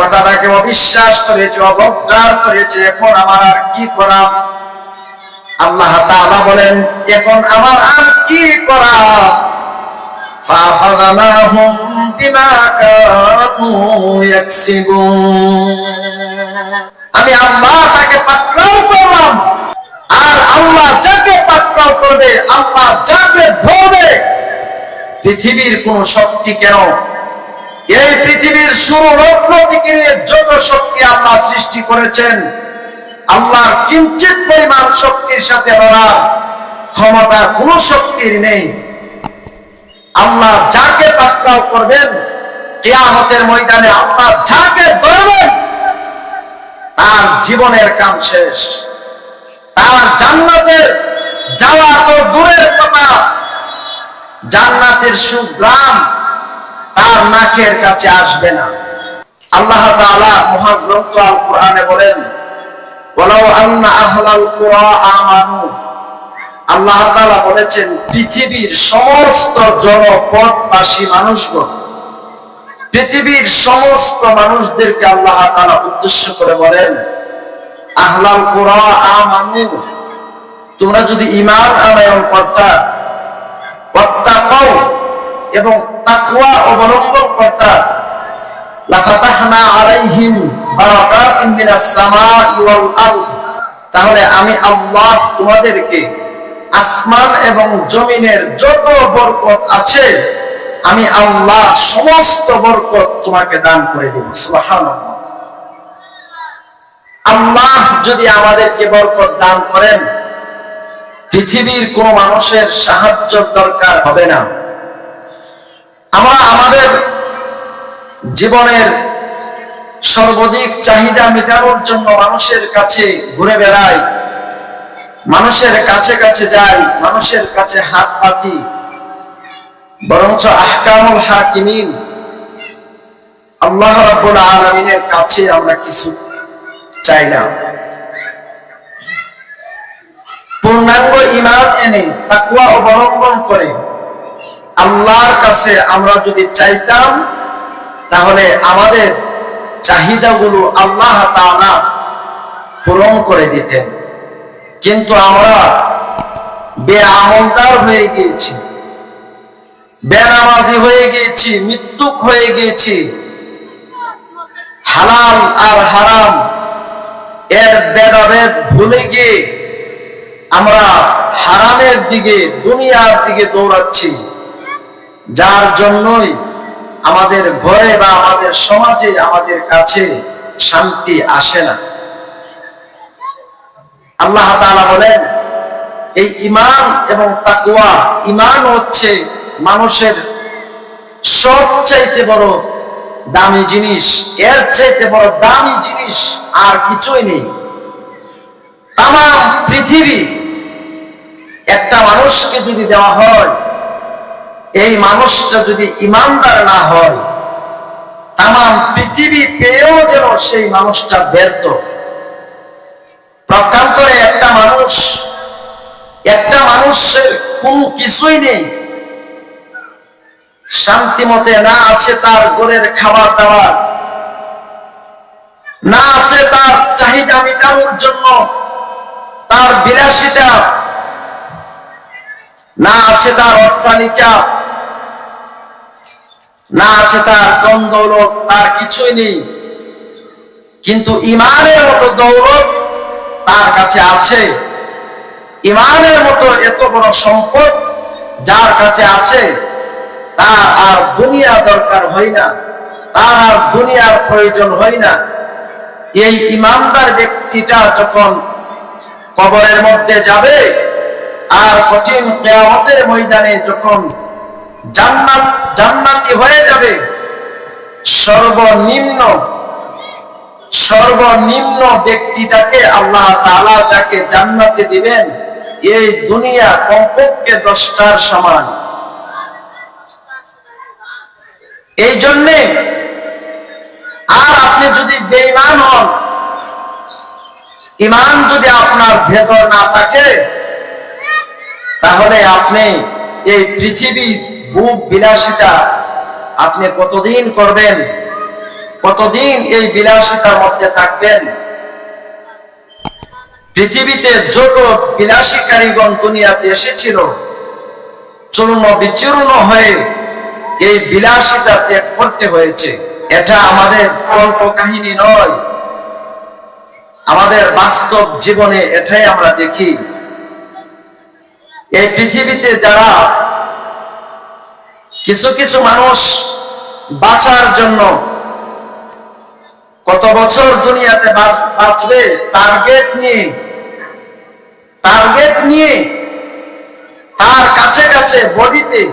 কথাটাকে অবিশ্বাস করেছে, অবজ্ঞার করেছে, এখন আমার আর কি করা আল্লাহ তালা বলেন, এখন আমার আর কি করা আমি আল্লাহ তাকে পাকড়াও করলাম, আর আল্লাহ যাকে পাকড়াও করবে, আল্লাহ যাকে ধরবে, পৃথিবীর কোন শক্তি কেন এই পৃথিবীর শুরু লগ্ন থেকে যত শক্তি আল্লাহ সৃষ্টি করেছেন, আল্লাহর কিঞ্চিত পরিমাণ শক্তির সাথে লড়ার ক্ষমতা কোন শক্তির নেই। আল্লাহ যাকে পাকড়াও করবেন, কেয়ামতের ময়দানে আল্লাহ যাকে ধরবেন, তার জীবনের কাম শেষ। তার জান্নাতের যাওয়া তো দূরের কথা। জান্নাতের সুগ্রাম তার নাকের কাছে আসবে না। আল্লাহ তাআলা মহাগ্রন্থ আল কোরআনে বলেন, ওয়ালাউ আন্না আহলাল আমানু। আল্লাহ তাআলা বলেছেন, পৃথিবীর সমস্ত জনপদবাসী মানুষগণ, পৃথিবীর সমস্ত মানুষদেরকে আল্লাহ তাআলা উদ্দেশ্য করে বলেন, আহলাল কুরা আমানু, তোমরা যদি ঈমান আনয়ন করতা ওয়াত্তাকাও এবং তাকওয়া অবলম্বন করতা। লাফাতাহনা আলাইহিম বারাকাতিন মিনাস সামাই ওয়াল আরদ। তাহলে আমি আল্লাহ তোমাদেরকে আসমান এবং জমিনের যত বরকত আছে, আমি আল্লাহ সমস্ত বরকত তোমাকে দান করে দেব। আল্লাহ যদি আমাদেরকে বরকত দান করেন, পৃথিবীর কোন মানুষের সাহায্য দরকার হবে না। আমরা আমাদের জীবনের সর্বাধিক চাহিদা মেটানোর জন্য মানুষের কাছে ঘুরে বেড়াই, মানুষের কাছে কাছে যাই, মানুষের কাছে হাত পাতি। বরঞ্চ আহকামুল হাকিমিন, আল্লাহ রাব্বুল আলামিনের কাছে আমরা কিছু চাই না। পূর্ণাঙ্গ ইমান এনে তাকুয়া অবলম্বন করে আল্লাহর কাছে আমরা যদি চাইতাম, তাহলে আমাদের চাহিদাগুলো আল্লাহ তাআলা পূরণ করে দিতেন। কিন্তু আমরা বেআমলদার হয়ে গিয়েছি, বেনামাজি হয়ে গিয়েছি, মৃত্যুক হয়ে গিয়েছি। হালাল আর হারাম এর বেদাভেদ ভুলে গিয়ে আমরা হারামের দিকে, দুনিয়ার দিকে দৌড়াচ্ছি। যার জন্যই আমাদের ঘরে বা আমাদের সমাজে, আমাদের কাছে শান্তি আসে না। আল্লাহ বলেন, এই ইমান এবং তাকুয়া ইমান হচ্ছে মানুষের সবচাইতে বড় দামি জিনিস, এর চাইতে বড় দামি জিনিস আর কিছুই নেই। তাম পৃথিবী, একটা মানুষকে যদি দেওয়া হয় এই মানুষটা যদি ইমানদার না হয় তাম পৃথিবী পেয়েও যেন সেই মানুষটা ব্যর্থ। প্রকান্তরে একটা মানুষ, একটা মানুষের কোনো কিছুই নেই। শান্তি মতে না আছে তার গোরের খাবার দাবার, না আছে তার চাহিদা মেটানোর জন্য তার বিলাসিতা, না আছে তার অট্টালিকা না আছে তার কম দৌলত, তার কিছুই নেই। কিন্তু ইমানের মতো দৌলত তার কাছে আছে। ইমানের মতো এত বড় সম্পদ যার কাছে আছে, তার আর দুনিয়া দরকার হয় না, তার আর দুনিয়ার প্রয়োজন হয় না। এই ইমানদার ব্যক্তিটা যখন কবরের মধ্যে যাবে, আর কঠিন কেয়ামতের ময়দানে যখন জান্নাত, জান্নাতি হয়ে যাবে। সর্বনিম্ন সর্বনিম্ন ব্যক্তিটাকে আল্লাহ তাআলা যাকে জান্নাতে দিবেন, এই দুনিয়া কমপক্ষে দশটার সমান। এই জন্যে আর আপনি যদি বেঈমান হন ইমান যদি আপনার ভেতর না থাকে, তাহলে আপনি এই পৃথিবী বুক বিলাসিতা। আপনি কতদিন করবেন? কতদিন এই বিলাসিতার মধ্যে থাকবেন? পৃথিবীতে যত বিলাসী কারিগণ দুনিয়াতে এসেছিল, চূর্ণ বিচূর্ণ হয়ে এই বিলাসিতা ত্যাগ করতে হয়েছে। এটা আমাদের কল্প কাহিনী নয়। আমাদের বাস্তব জীবনে এটাই আমরা দেখি। এই পৃথিবীতে যারা কিছু কিছু মানুষ বাঁচার জন্য কত বছর দুনিয়াতে বাঁচ- বাঁচবে? টার্গেট নিয়ে। টার্গেট নিয়ে। তার কাছে কাছে বডিতে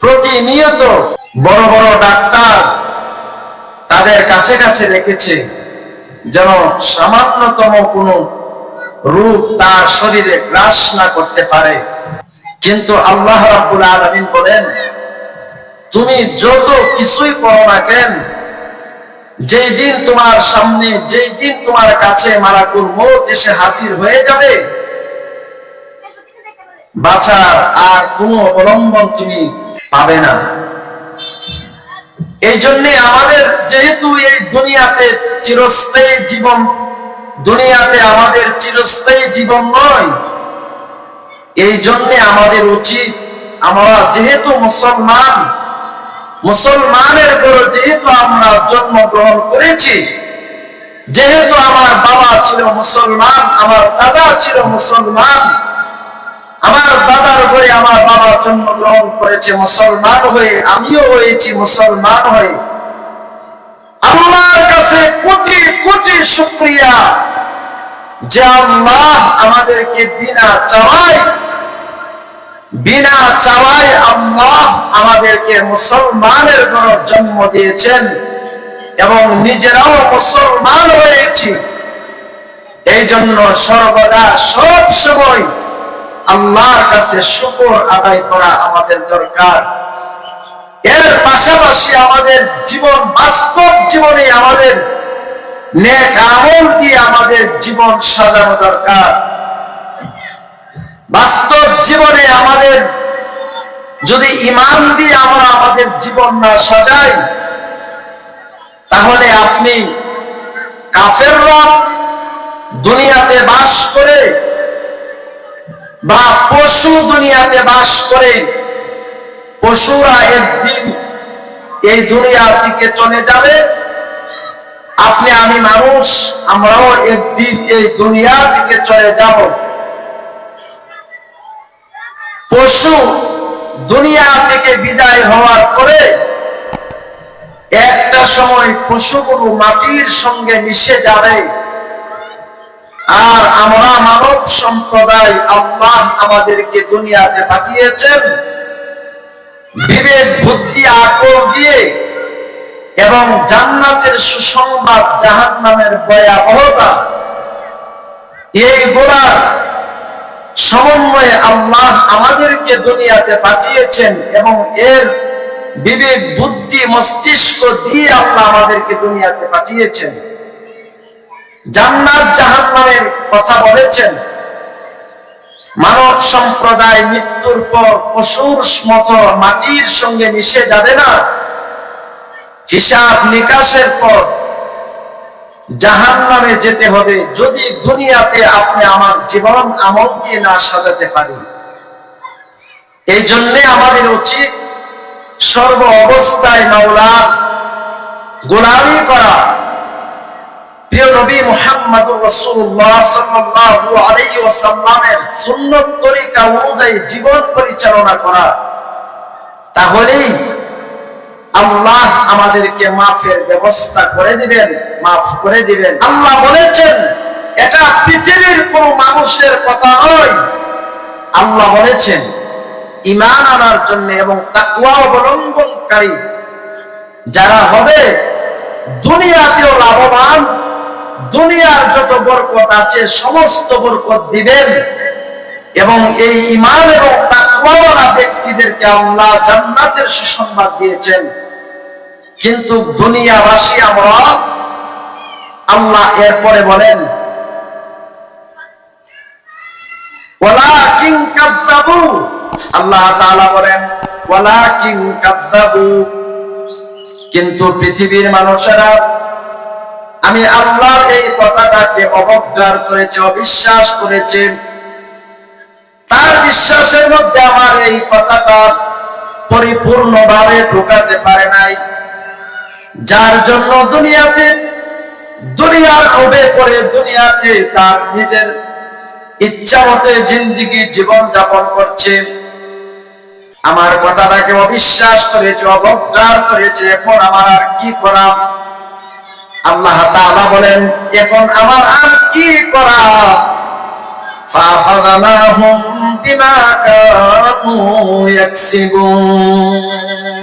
প্রতিনিয়ত বড় বড় ডাক্তার তাদের কাছে কাছে রেখেছে যেন সামান্যতম কোনো রূপ তার শরীরে গ্রাস না করতে পারে। কিন্তু আল্লাহ রাব্বুল আলামিন বলেন, তুমি যত কিছুই করো না কেন, যেই দিন তোমার সামনে, যেই দিন তোমার কাছে মারাকুল মৌত এসে হাজির হয়ে যাবে, বাঁচার আর কোনো অবলম্বন তুমি পাবে না। এই জন্যে আমাদের যেহেতু এই দুনিয়াতে চিরস্থায়ী জীবন, দুনিয়াতে আমাদের চিরস্থায়ী জীবন নয় এই জন্যে আমাদের উচিত, আমরা যেহেতু মুসলমান, মুসলমানের ঘরে যেহেতু আমরা জন্মগ্রহণ করেছি, যেহেতু আমার বাবা ছিল মুসলমান, আমার দাদা ছিল মুসলমান, আমার দাদার ঘরে আমার বাবা জন্মগ্রহণ করেছে মুসলমান হয়ে, আমিও হয়েছি মুসলমান হয়ে। আল্লাহর কাছে কোটি কোটি শুক্রিয়া। যে আল্লাহ আমাদেরকে বিনা বিনা আল্লাহ আমাদেরকে মুসলমানের জন্ম দিয়েছেন এবং নিজেরাও মুসলমান হয়েছি। এই জন্য সর্বদা সব সময় আল্লাহর কাছে শুকর আদায় করা আমাদের দরকার। এর পাশাপাশি আমাদের জীবন, বাস্তব জীবনে আমাদের আমাদের জীবন সাজানো দরকার। বাস্তব জীবনে আমাদের যদি ইমান দিয়ে আমরা আমাদের জীবন না সাজাই, তাহলে আপনি কাফেররা দুনিয়াতে বাস করে বা পশু দুনিয়াতে বাস করে, পশুরা একদিন এই দুনিয়া থেকে চলে যাবে। আপনি, আমি মানুষ, আমরাও একদিন এই দুনিয়া থেকে চলে যাব। পশু দুনিয়া থেকে বিদায় হওয়ার পরে একটা সময় পশুগুলো মাটির সঙ্গে মিশে যাবে। আর আমরা মানব সম্প্রদায় আল্লাহ আমাদেরকে দুনিয়াতে পাঠিয়েছেন। বিবেক, বুদ্ধি, আকল দিয়ে এবং জান্নাতের সুসংবাদ জাহান নামের ভয়াবহতা এইগুলার সমন্বয়ে আল্লাহ আমাদেরকে দুনিয়াতে পাঠিয়েছেন এবং এর বিবেক, বুদ্ধি, মস্তিষ্ক দিয়ে আল্লাহ আমাদেরকে দুনিয়াতে পাঠিয়েছেন। জান্নাত জাহান নামের কথা বলেছেন। মানব সম্প্রদায় মৃত্যুর পর পশুর মতো মাটির সঙ্গে মিশে যাবে না। হিসাব নিকাশের পর জাহান নামে যেতে হবে, যদি দুনিয়াতে আপনি আমার জীবন আমল দিয়ে না সাজাতে পারি। এই জন্যে আমাদের উচিত সর্ব অবস্থায় মাওলা গোলামি করা। প্রিয় নবী মুহাম্মদুর রাসূলুল্লাহ সুন্নত তরিকা অনুযায়ী জীবন পরিচালনা করা। তাহলেই আল্লাহ আমাদেরকে মাফের ব্যবস্থা করে দিবেন, মাফ করে দিবেন। আল্লাহ বলেছেন, এটা পৃথিবীর কোন মানুষের কথা নয়। আল্লাহ বলেছেন ইমান আনার জন্য এবং তাকুয়া অবলম্বনকারী যারা হবে, দুনিয়াতেও লাভবান, দুনিয়ার যত বরকত আছে, সমস্ত বরকত দিবেন। এবং এই ইমান এবং তাকওয়াওয়ালা ব্যক্তিদেরকে আল্লাহ জান্নাতের সুসংবাদ দিয়েছেন। কিন্তু দুনিয়াবাসী আমরা আল্লাহ এরপরে বলেন আল্লাহ বলেন কিন্তু পৃথিবীর মানুষেরা, আমি আল্লাহর এই কথাটাকে অবজ্ঞার করেছে, অবিশ্বাস করেছে। তার বিশ্বাসের মধ্যে আমার এই কথাটা পরিপূর্ণভাবে ঢোকাতে পারে নাই। যার জন্য দুনিয়াতে দুনিয়ার লোভে পরে দুনিয়াতে তার নিজের ইচ্ছা মতে জিন্দিগি জীবন যাপন করছে। আমার কথাটাকে অবিশ্বাস করেছে, অবজ্ঞার করেছে, এখন আমার আর কি করা আল্লাহ তাআলা বলেন, এখন আমার আর কি করা ফাফাদানাহুম বিমা কানু ইয়াকসিবুন।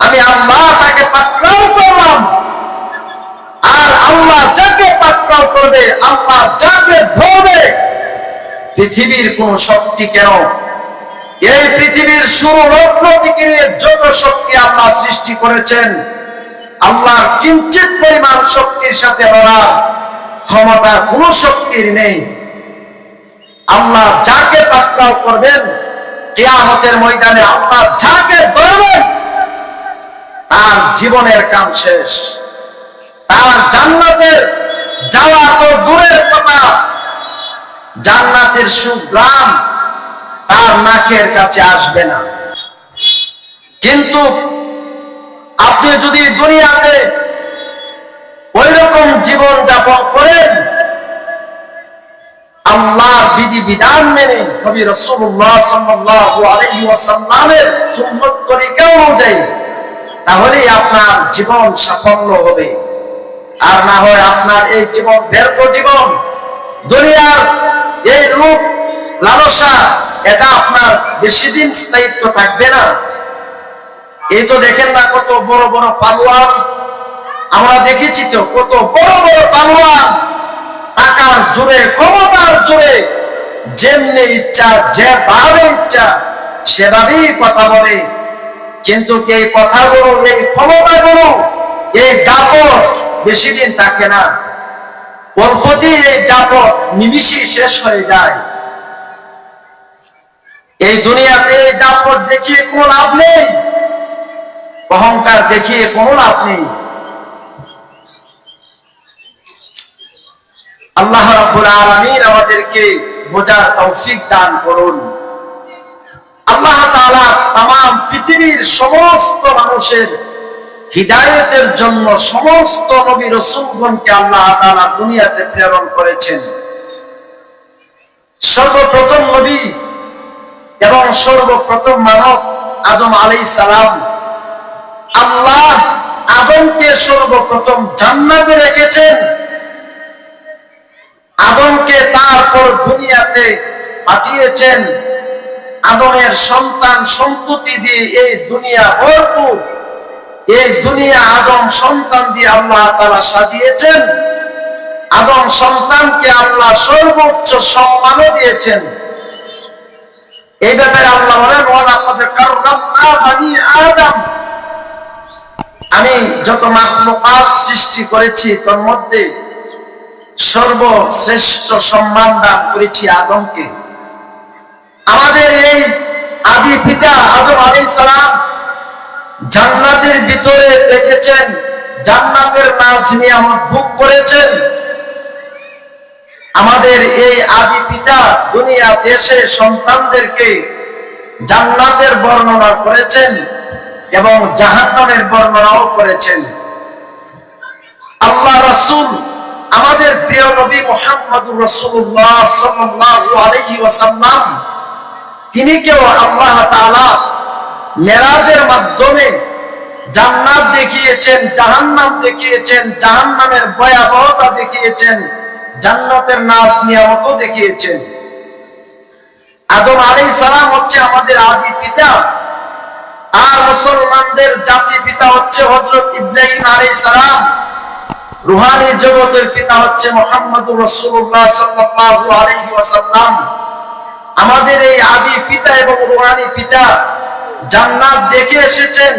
আমি আল্লাহ তাকে পাকড়াও করলাম। আর আল্লাহ যাকে পাকড়াও করবে, আল্লাহ যাকে ধরবে, পৃথিবীর কোন শক্তি কেন? এই পৃথিবীর শুরু লগ্ন থেকে নিয়ে যত শক্তি আল্লাহ সৃষ্টি করেছেন, আল্লাহর কিঞ্চিত পরিমাণ শক্তির সাথে লড়ার ক্ষমতা কোন শক্তির নেই। আল্লাহ যাকে পাকড়াও করবেন, কেয়ামতের ময়দানে আল্লাহ যাকে ধরবেন তার জীবনের কাম শেষ। তার জান্নাতের যাওয়া তো দূরের কথা। জান্নাতের সুগ্রাম তার নাকের কাছে আসবে না। কিন্তু আপনি যদি দুনিয়াতে ওই রকম জীবন যাপন করেন, আল্লাহর বিধি বিধান মেনে নবী রাসূলুল্লাহ সাল্লাল্লাহু আলাইহি ওয়াসাল্লামের সুন্নাত তরিকা অনুযায়ী তাহলেই আপনার জীবন সাফল্য হবে। আর না হয় আপনার এই জীবন ব্যর্থ জীবন। দুনিয়ার এই রূপ, লালসা, এটা আপনার বেশি দিন স্থায়িত্ব থাকবে না। এই তো দেখেন না কত বড় বড় পালোয়ান। আমরা দেখেছি তো কত বড় বড় পালোয়ান। টাকার জোরে, ক্ষমতার জোরে, যেমনি ইচ্ছা, যেভাবে ইচ্ছা, সেভাবেই কথা বলে। কিন্তু এই কথাগুলো এই ক্ষমতাগুলো এই দাপট বেশি দিন থাকে না। অল্পতেই এই দাপট নিমিশে শেষ হয়ে যায়। এই দুনিয়াতে এই দাপট দেখিয়ে কোনো লাভ নেই। অহংকার দেখিয়ে কোনো লাভ নেই। আল্লাহ রাব্বুল আলামিন আমাদেরকে বোঝার তৌফিক দান করুন। আল্লাহ তাম পৃথিবীর সমস্ত মানুষের হৃদায়তের জন্য সমস্ত নবীর সুগণকে আল্লাহ তালা দুনিয়াতে প্রেরণ করেছেন। সর্বপ্রথম নবী এবং সর্বপ্রথম মানব আদম আলাই সালাম আল্লাহ আদমকে সর্বপ্রথম জান্নাতে রেখেছেন। আদমকে তারপর দুনিয়াতে পাঠিয়েছেন। আদমের সন্তান সম্পত্তি দিয়ে এই দুনিয়া ভরপুর। এই দুনিয়া আদম সন্তান দিয়ে আল্লাহ তারা সাজিয়েছেন। আদম সন্তানকে আল্লাহ সর্বোচ্চ সম্মানও দিয়েছেন। এই ব্যাপারে আল্লাহ বলেন আদম। আমি যত মাখলুকাত সৃষ্টি করেছি, তার মধ্যে সর্বশ্রেষ্ঠ সম্মান দান করেছি আদমকে। আমাদের এই আদি পিতা আদম আলী সালাম জান্নাতের ভিতরে দেখেছেন জান্নাতের নাচ নিয়ামত ভোগ করেছেন। আমাদের এই আদি পিতা দুনিয়া দেশে সন্তানদেরকে জান্নাতের বর্ণনা করেছেন এবং জাহান্নামের বর্ণনাও করেছেন। আল্লাহ রাসূল আমাদের প্রিয় নবী মোহাম্মদুর রাসূলুল্লাহ সাল্লাল্লাহু আলাইহি ওয়াসাল্লাম তিনি কেউ আল্লাহ তাআলা মেরাজের মাধ্যমে জান্নাত দেখিয়েছেন, জাহান্নাম দেখিয়েছেন, জাহান্নামের ভয়াবহতা দেখিয়েছেন, জান্নাতের নাচ নিয়ামতও দেখিয়েছেন। আদম আলাইহিস সালাম হচ্ছে আমাদের আদি পিতা আর মুসলমানদের জাতি পিতা হচ্ছে হজরত ইব্রাহিম আলাইহিস সালাম। রুহানি জগতের পিতা হচ্ছে মোহাম্মদ রাসূলুল্লাহ সাল্লাল্লাহু আলাইহি ওয়াসাল্লাম। আমাদের এই আদি পিতা এবং রুহানি পিতা জান্নাত দেখে এসেছেন,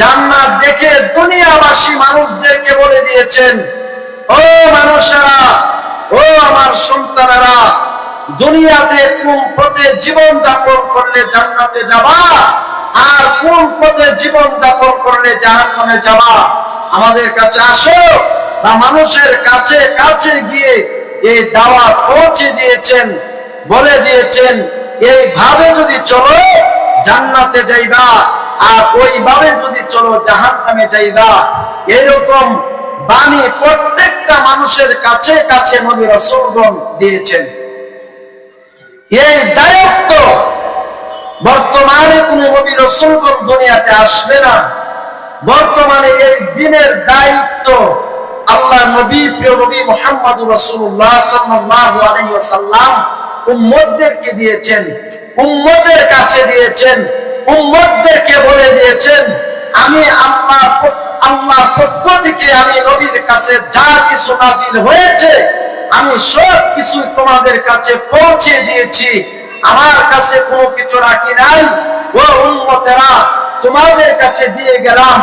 জান্নাত দেখে দুনিয়াবাসী মানুষদেরকে বলে দিয়েছেন, ও মানুষেরা, ও আমার সন্তানেরা, দুনিয়াতে কোন পথে জীবন যাপন করলে জান্নাতে যাবা? আর কোন পথে জীবন যাপন করলে জাহান্নামে যাবা? আমাদের কাছে আসো, বা মানুষের কাছে কাছে গিয়ে এই দাওয়া পৌঁছে দিয়েছেন। বলে দিয়েছেন, এইভাবে যদি চলো, জান্নাতে যাইবা, আর ওইভাবে যদি চলো, জাহান্নামে যাইবা। এরকম বাণী প্রত্যেকটা মানুষের কাছে কাছে নবী রসুলগণ দিয়েছেন। এই দায়িত্ব বর্তমানে কোন নবী রসুলগণ দুনিয়াতে আসবে না। বর্তমানে এই দিনের দায়িত্ব আল্লাহ নবী, প্রিয় নবী মোহাম্মদ রসুল্লাহ সাল্লাল্লাহু আলাইহি ওয়াসাল্লাম উম্মতদেরকে দিয়েছেন, উম্মতের কাছে দিয়েছেন, উম্মতদেরকে বলে দিয়েছেন, আমি আল্লাহ আল্লাহ পক্ষ থেকে আমি নবীর কাছে যা কিছু নাজিল হয়েছে, আমি সব কিছু তোমাদের কাছে পৌঁছে দিয়েছি। আমার কাছে কোনো কিছু রাখি নাই। ও উন্মতেরা তোমাদের কাছে দিয়ে গেলাম।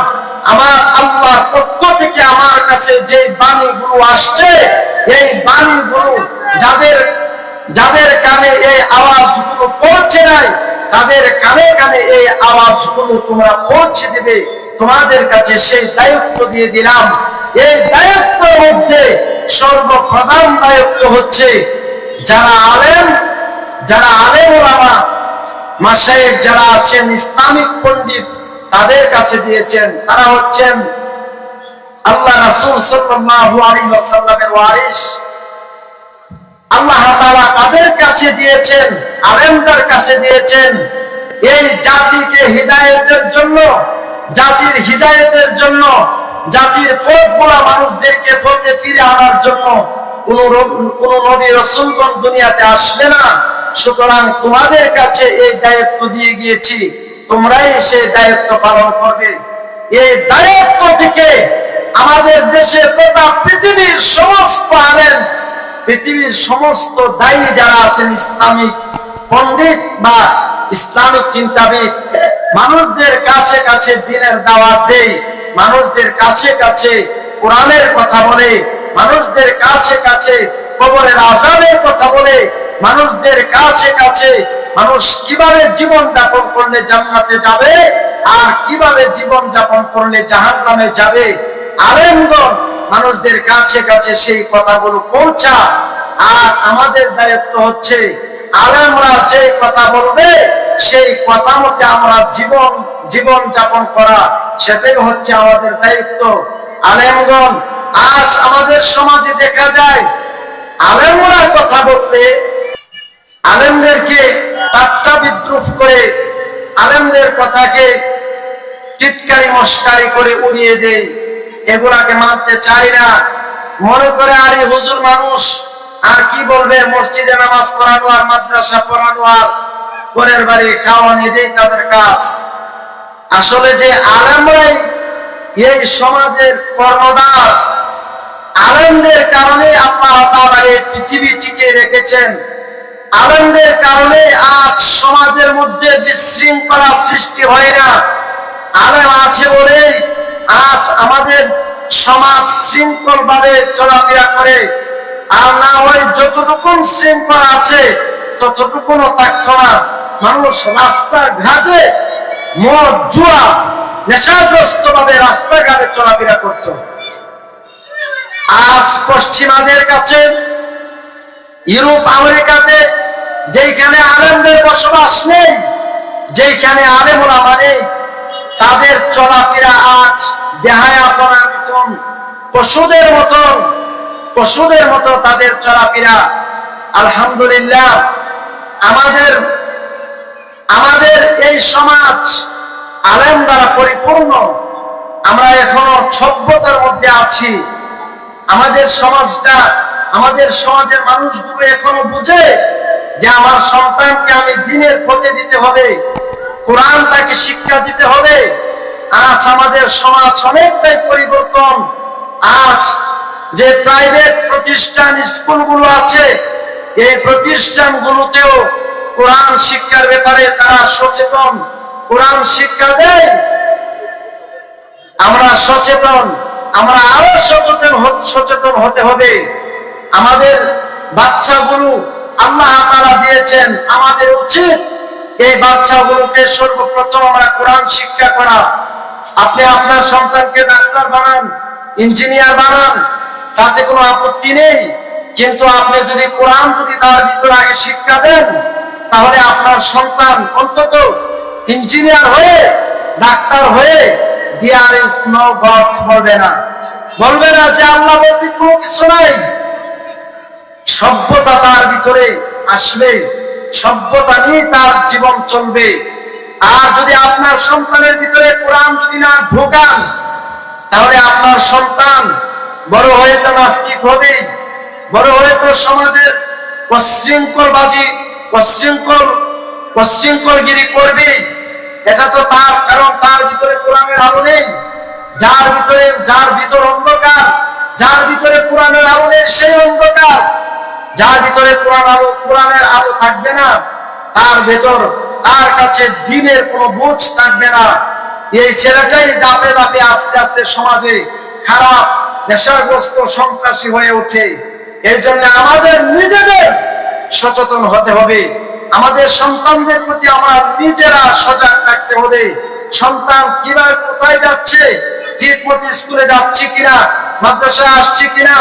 আমার আল্লাহর পক্ষ থেকে আমার কাছে যে বাণীগুলো আসছে, এই বাণীগুলো যাদের যাদের কানে এই আওয়াজগুলো পৌঁছে নাই তাদের কানে কানে এই আওয়াজগুলো তোমরা পৌঁছে দিবে। তোমাদের কাছে সেই দায়িত্ব দিয়ে দিলাম। এই দায়িত্বের মধ্যে সর্বপ্রধান দায়িত্ব হচ্ছে যারা আলেম যারা আলেম ওলামা মাসায়েক যারা আছেন, ইসলামিক পণ্ডিত, তাদের কাছে দিয়েছেন। তারা হচ্ছেন আল্লাহ রাসূল সাল্লাল্লাহু আলাইহি ওয়াসাল্লামের ওয়ারিস আল্লাহ তাদের কাছে দিয়েছেন কাছে দিয়েছেন। এই জাতিকে হিদায়তের জন্য, জাতির হিদায়তের জন্য, জাতির মানুষদেরকে ফিরে আনার জন্য কোন নবী রসুলগণ দুনিয়াতে আসবে না। সুতরাং তোমাদের কাছে এই দায়িত্ব দিয়ে গিয়েছি, তোমরাই সেই দায়িত্ব পালন করবে। এই দায়িত্ব থেকে আমাদের দেশে তথা পৃথিবীর সমস্ত পৃথিবীর সমস্ত দায়ী যারা আছেন ইসলামিক পণ্ডিত বা ইসলামিক চিন্তাবিদ, মানুষদের কাছে কাছে দিনের দাওয়াত দেয় মানুষদের কাছে কাছে কোরআনের কথা বলে, মানুষদের কাছে কাছে কবরের আজাবের কথা বলে, মানুষদের কাছে কাছে মানুষ কীভাবে জীবন যাপন করলে জান্নাতে যাবে আর কীভাবে জীবন যাপন করলে জাহান নামে যাবে? আলেমগণ মানুষদের কাছে কাছে সেই কথাগুলো পৌঁছা আর আমাদের দায়িত্ব হচ্ছে আলেমরা যে কথা বলবে, সেই কথা মতে আমরা জীবন জীবন যাপন করা, সেটাই হচ্ছে আমাদের দায়িত্ব। আলেমগণ, আজ আমাদের সমাজে দেখা যায়, আলেমরা কথা বললে, আলেমদেরকে টাট্টা বিদ্রুপ করে, আলেমদের কথাকে টিটকারি মস্কারি করে উড়িয়ে দেয়। এগুলাকে মানতে চাই না। মনে করে আরে হুজুর মানুষ, আর কি বলবে? মসজিদে নামাজ পড়ানো আর মাদ্রাসা পড়ানো আর পরের বাড়ি খাওয়ান এটাই তাদের কাজ। আসলে যে আলেমরাই এই সমাজের কর্মদার আলেমদের কারণে তাআলা এই পৃথিবী টিকে রেখেছেন। আলেমদের কারণে আজ সমাজের মধ্যে বিশৃঙ্খলা সৃষ্টি হয় না। আলেম আছে বলে আজ আমাদের সমাজ শৃঙ্খল ভাবে চলাফেরা করে, আর না হয় যতটুকু শৃঙ্খল আছে ততটুকুনও থাকতো না মানুষ রাস্তা ঘাটে মদ, জুয়া নেশাগ্রস্ত ভাবে রাস্তাঘাটে চলাফেরা করত। আজ পশ্চিমাদের কাছে, ইউরোপ, আমেরিকাতে যেখানে আলেমদের বসবাস নেই যেখানে আলেমরা মানে তাদের চলাফেরা আজ দেহায়াপনার মতন পশুদের মতন পশুদের মতো তাদের চলাফেরা। আলহামদুলিল্লাহ, আমাদের আমাদের এই সমাজ আলেম দ্বারা পরিপূর্ণ। আমরা এখনও সভ্যতার মধ্যে আছি। আমাদের সমাজটা, আমাদের সমাজের মানুষগুলো এখনও বুঝে যে আমার সন্তানকে আমি দিনের পথে দিতে হবে। কোরআন তাকে শিক্ষা দিতে হবে। আজ আমাদের সমাজ অনেকটাই পরিবর্তন। আজ যে প্রাইভেট প্রতিষ্ঠান, স্কুলগুলো আছে, এই প্রতিষ্ঠানগুলোতেও কোরআন শিক্ষার ব্যাপারে তারা সচেতন। কোরআন শিক্ষা দেয়। আমরা সচেতন, আমরা আরও সচেতন সচেতন হতে হবে। আমাদের বাচ্চাগুলো আল্লাহ তারা দিয়েছেন, আমাদের উচিত এই বাচ্চাগুলোকে সর্বপ্রথম আমরা কোরআন শিক্ষা করা। আপনি আপনার সন্তানকে ডাক্তার বানান, ইঞ্জিনিয়ার বানান, তাতে কোনো আপত্তি নেই। কিন্তু আপনি যদি কোরআন যদি তার ভিতরে আগে শিক্ষা দেন, তাহলে আপনার সন্তান অন্তত ইঞ্জিনিয়ার হয়ে, ডাক্তার হয়ে দিয়ার ইজ নো গড বলবে না। বলবে না যে আল্লাহ বলতে কোনো কিছু নাই। সভ্যতা তার ভিতরে আসবে সভ্যতা নিয়ে তার জীবন চলবে। আর যদি আপনার সন্তানের ভিতরে কোরআন যদি না ঢোকান, তাহলে আপনার সন্তান বড় হয়ে তো নাস্তিক হবে, বড় হয়ে তো সমাজের অশৃঙ্খলবাজি, অশৃঙ্খল, অশৃঙ্খলগিরি করবে। এটা তো তার, কারণ তার ভিতরে কোরআনের আলো নেই। যার ভিতরে, যার ভিতর অন্ধকার, যার ভিতরে কোরআনের আলো নেই, সেই অন্ধকার। যার ভিতরে কোরআন আলো, কোরআনের আলো থাকবে না, তার ভেতর, তার কাছে দিনের কোনো বুঝ থাকবে না। এই ছেলেটাই দাপে দাপে আস্তে আস্তে সমাজে খারাপ, নেশাগ্রস্ত, সন্ত্রাসী হয়ে ওঠে। এর জন্য আমাদের নিজেদের সচেতন হতে হবে। আমাদের সন্তানদের প্রতি আমরা নিজেরা সজাগ থাকতে হবে। সন্তান কীভাবে কোথায় যাচ্ছে, ঠিক মতো স্কুলে যাচ্ছে কিনা, মাদ্রাসায় আসছে কিনা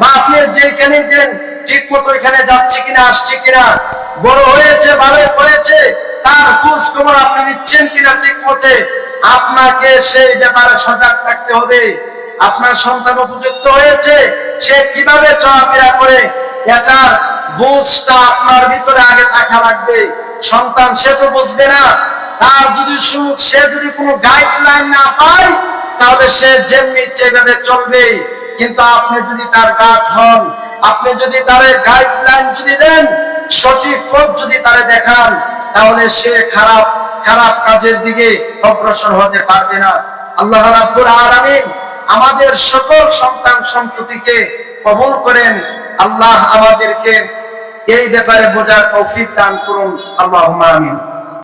বা আপনি যেখানে দেন ঠিক মতো এখানে যাচ্ছে কিনা, আসছে কিনা, বড় হয়েছে, ভালো হয়েছে, তার খোঁজ খবর আপনি নিচ্ছেন কিনা ঠিক মতে আপনাকে সেই ব্যাপারে সজাগ থাকতে হবে। আপনার সন্তান উপযুক্ত হয়েছে, সে কীভাবে চলাফেরা করে এটার বুঝটা আপনার ভিতরে আগে থাকা লাগবে। সন্তান সে তো বুঝবে না, তার যদি সু- যদি কোনো গাইডলাইন না পায়, তাহলে সে যেমনি যেভাবে চলবে কিন্তু আপনি যদি তার গার্ড হন, আপনি যদি তার গাইডলাইন যদি দেন, সঠিক পথ যদি তারে দেখান, তাহলে সে খারাপ খারাপ কাজের দিকে অগ্রসর হতে পারবে না। আল্লাহ রাব্বুল আলামিন আমাদের সকল সন্তান সন্ততিকে কবুল করেন। আল্লাহ আমাদেরকে এই ব্যাপারে বোঝার তৌফিক দান করুন। আল্লাহ আমিন।